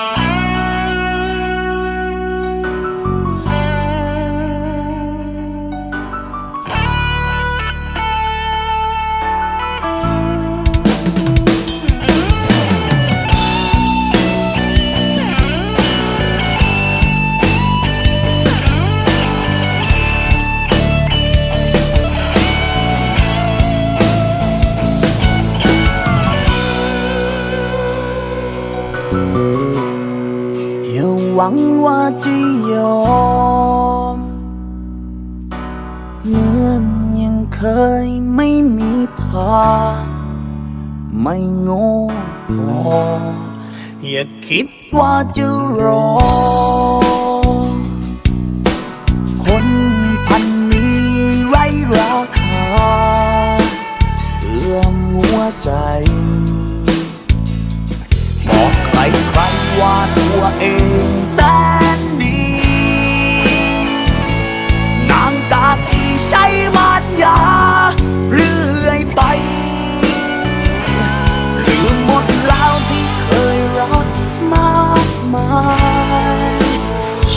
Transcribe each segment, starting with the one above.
Bye. วังว่าจะยอม เหมือนยังเคยไม่มีทาง ไม่โง่พออย่าคิดว่าจะรอ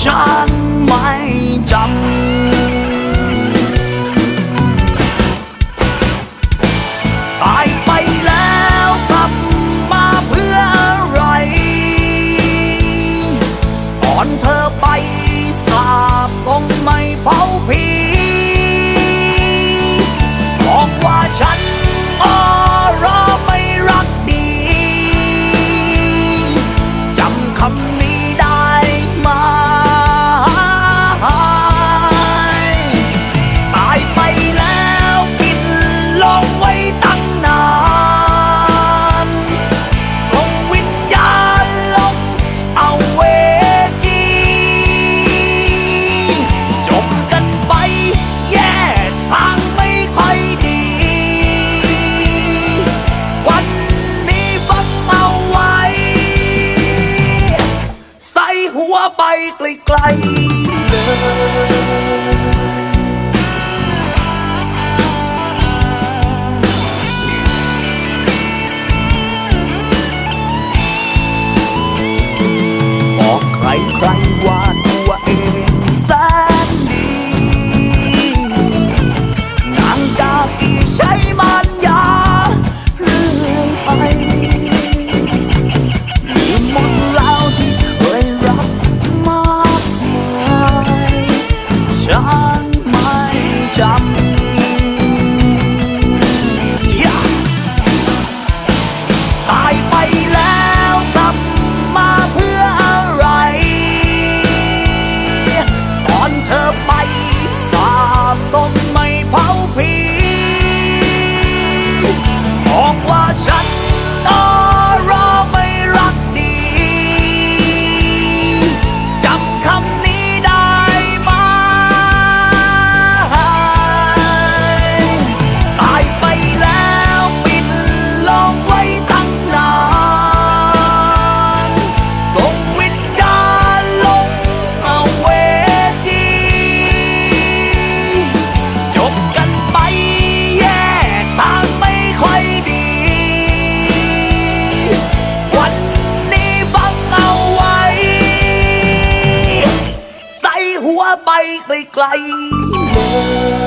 ฉันไม่จำตายไปแล้วทำมาเพื่ออะไรอ่อนเธอ ไกล จำตายไปแล้วทำมาเพื่ออะไร ตอนเธอไป ไปไกลเลย